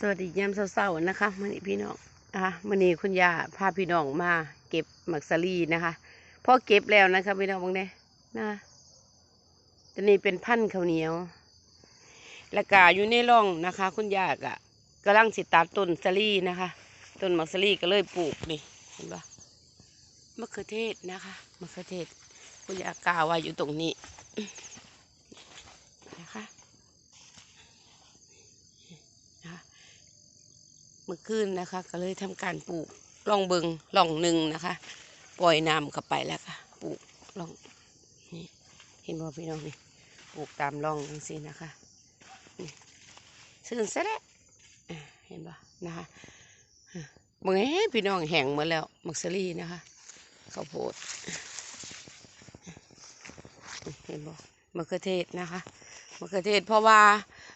สวัสดียามเช้าๆนะคะมื่อนี้พี่น้องนะคะมื่อนี้คุณย่าพาพี่น้องมา เก็บหมักสลีนะคะพอเก็บแล้วนะคะพี่น้องบางเนี่ยนะตัวนี้เป็นพันธุ์ข้าวเหนียวแล้วก็อยู่ในร่องนะคะ คุณย่ากะกำลังสิตัดต้นสลีนะคะต้นหมักสลีก็เลยปลูกนี่เห็นปะมะเขือเทศนะคะมะเขือเทศ คุณย่ากาวว่าอยู่ตรงนี้นะคะ นะคะ เมื่อคืนนะคะ ก็เลยทำการปลูกล่องเบิงล่องหนึ่งนะคะ ปล่อยน้ำเข้าไปแล้วค่ะปลูกล่องนี่เห็นบ่พี่น้องนี่ปลูกตามร่องจังซี่นะคะนี่ซึ่งซะแล้วเห็นบ่นะคะเมื่อไงพี่น้องแห้งหมดแล้วมักซรี่นะคะข้าวโพดเห็นบ่มะเขือเทศนะคะมะเขือเทศเพราะว่า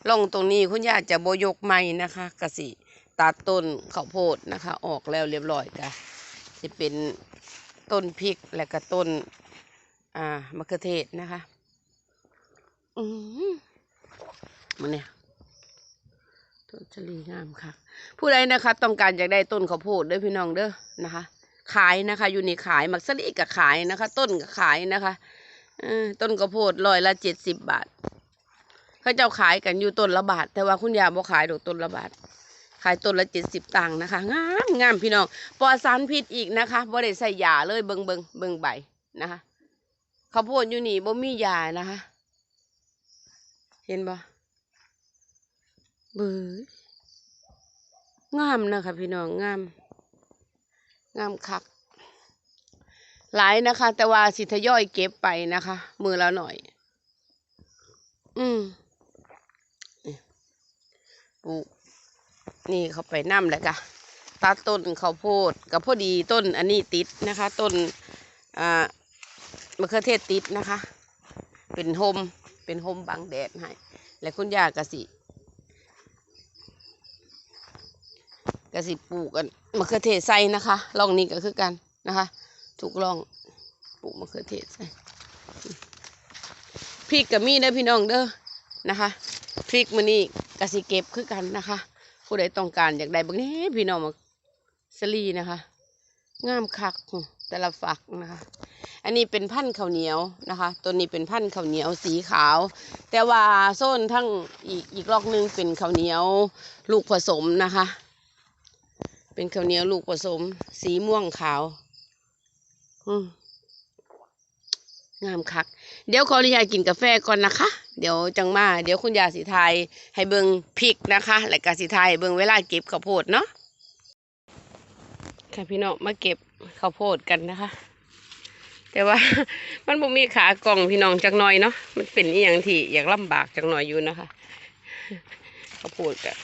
ล่องตรงนี้คุณย่าจะโบยกไม้นะคะกะสิ ตัดต้นข้าวโพดนะคะ ออกแล้วเรียบร้อยกะจะเป็นต้นพริกและก็ต้น อ่ามะเขือเทศนะคะ อืมมันเนี่ยต้นชะลีงามค่ะ ผู้ใดนะคะ ต้องการอยากได้ต้นข้าวโพดเด้อพี่น้องเด้อนะคะ ขายนะคะ อยู่ในขายมักสลีก็ขายนะคะ ต้นก็ขายนะคะอต้นข้าวโพดร้อยละเจ็ดสิบบาทเขาเจ้าขายกันอยู่ต้นละบาทแต่ว่าคุณยาบ่ขายดอกต้นละบาท ขายต้นละเจ็ดสิบตังค์นะคะ งามงามพี่น้องปลอดสารพิษอีกนะคะบ่ได้ใส่ยาเลยเบิงเบิงเบิงใบนะคะข้าวโพดอยู่นี่บ่มียานะคะ เห็นบ่เบื้องามนะคะพี่น้องงามงามคัก หลายนะคะ แต่ว่าสิทยอยเก็บไปนะคะ มือละหน่อย อืมปลูก นี่เขาไปน้ำแล้วกะตัดต้นข้าวโพดกับพอดีต้นอันนี้ติดนะคะ ต้นอ่ามะเขือเทศติดนะคะ เป็นโฮมเป็นโฮมบังแดดให้และคุณย่ากะสิกะสิปลูกกันมะเขือเทศใส่นะคะร่องนี้ก็คือกันนะคะทุกร่องปลูกมะเขือเทศใส่พริกกับมีเด้อพี่น้องเด้อนะคะพริกมันนี่กะสิเก็บคือกันนะคะ ผู้ใดต้องการอยากได้บางนี้พี่น้องมาสลีนะคะงามคักแต่ละฝักนะคะ อันนี้เป็นพันธุ์ข้าวเหนียวนะคะตัวนี้เป็นพันธุ์ข้าวเหนียวสีขาว แต่ว่าโซนทั้งอีกอีกลอกหนึงเป็นข้าวเหนียวลูกผสมนะคะ เป็นข้าวเหนียวลูกผสม สีม่วงขาว อืม งามคัก เดี๋ยวขออนุญาตกินกาแฟก่อนนะคะ เดี๋ยวจังมา เดี๋ยวคุณยาสีไทยให้เบิงพริกนะคะ และกาสีไทยเบิงเวลาเก็บข้าวโพดเนาะ ค่ะพี่น้องมาเก็บข้าวโพดกันนะคะ แต่ว่ามันบ่มีขากล่องพี่น้องจักหน่อยเนาะ มันเป็นอีหยังที่อยากลำบากจักหน่อยอยู่นะคะ ข้าวโพดกะ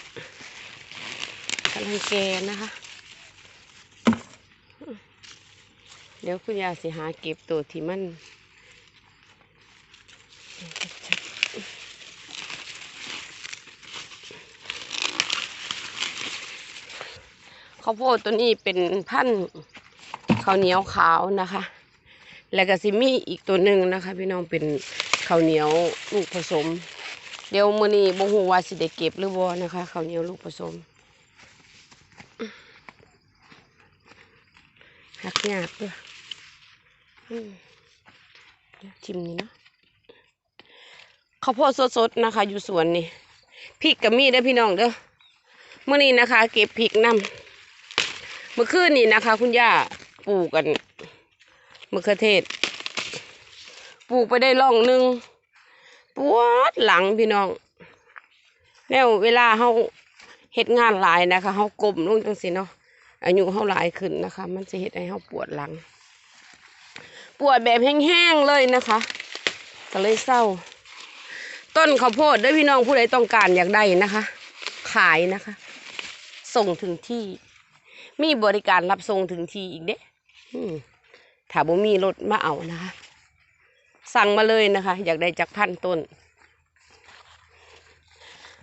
กำลังแกนะคะเดี๋ยวคุณยาสิหาเก็บตัวที่มัน ข้าวโพดตัวนี้เป็นพันธุ์ข้าวเหนียวขาวนะคะ แล้วก็ซิมี่อีกตัวหนึ่งนะคะ พี่น้องเป็นข้าวเหนียวลูกผสม เดี๋ยวมื้อนี้บ่ฮู้ว่าสิได้เก็บหรือบ่นะคะข้าวเหนียวลูกผสมหักหยาบเด้ออืมเดี๋ยชิมนี่เนาะข้าวโพดสดๆนะคะ อยู่สวนนี่พริกกับมีเด้อพี่น้องเด้อเมื้อนี้นะคะ เก็บพริกนำ เมื่อคืนนี้นะคะ คุณย่าปลูกกันมะเขือเทศ ปลูกไปได้ร่องหนึ่งปวดหลังพี่น้อง แล้วเวลาเขาเฮ็ดงานหลายนะคะเขากลมลงจังสิเนาะอายุเขาหลายขึ้นนะคะ มันจะเฮ็ดให้เขาปวดหลัง ปวดแบบแห้งๆเลยนะคะ ก็เลยเศร้า ต้นข้าวโพดด้วยพี่น้องผู้ใดต้องการอยากได้นะคะ ขายนะคะ ส่งถึงที่ มีบริการรับส่งถึงทีอีกเด้อืมถ้าบ่มีรถมาเอานะคะ สั่งมาเลยนะคะ อยากได้จากพันต้น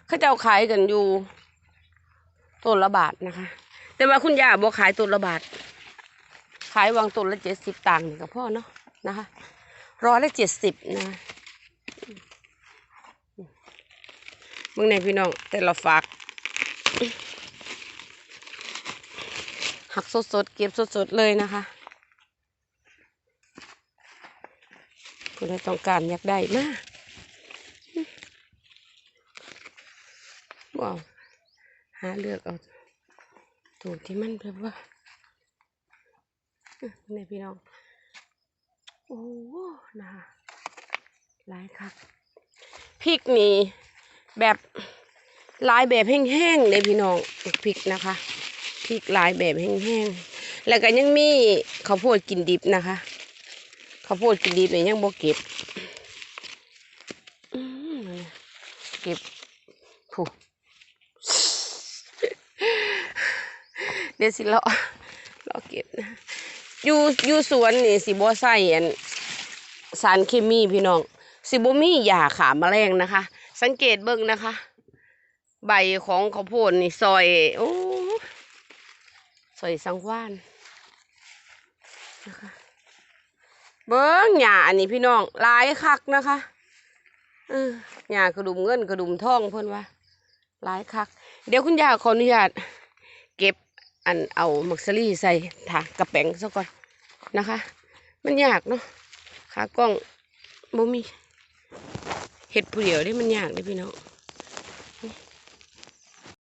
เขาเจ้าขายกันอยู่ต้นละบาทนะคะ แต่ว่าคุณย่าบ่ขายต้นละบาท ขายวางต้นละเจ็ดสิบตังค์นี่กับพ่อเนาะนะคะร้อยละเจ็ดสิบนะมึงในพี่น้องแต่ละฝาก หักสดๆ เก็บสดๆ เลยนะคะคุณต้องการอยากได้มากว้าวหาเลือกเอาตัวที่มันแบบว่าอื้อนี่พี่น้อง โอ้โหนะคะหลายคักพริกนี่แบบลายแบบแห้งๆเลยพี่น้องพริกนะคะ ริกลายแบบแห้งๆ แล้วก็ยังมีข้าวโพดกินดิบนะคะ ข้าวโพดกินดิบเนี่ยยังบ่เก็บ เก็บผูเดี๋ยวสิเลาะเลาะเก็บนะ อยู่อยู่สวนนี่สิบ่ใส่อนสารเคมีพี่น้อง สิบ่มียาขาแมลงนะคะ สังเกตเบิ่งนะคะ ใบของข้าวโพดนี่ซอย โอ้ ซอยสังวานนะคะเบิ่งหญ้าอันนี้พี่น้องลายคักนะคะเออหญ้ากระดุมเงินกระดุมทองเพิ่อนว่าลายคัก เดี๋ยวคุณยายขออนุญาตเก็บอันเอามักซรี่ใส่ถากระแป้งซะก่อนนะคะ มันยากเนาะขากล้องบ่มีเห็ดผู้เดียวได้มันยากเลยพี่น้อง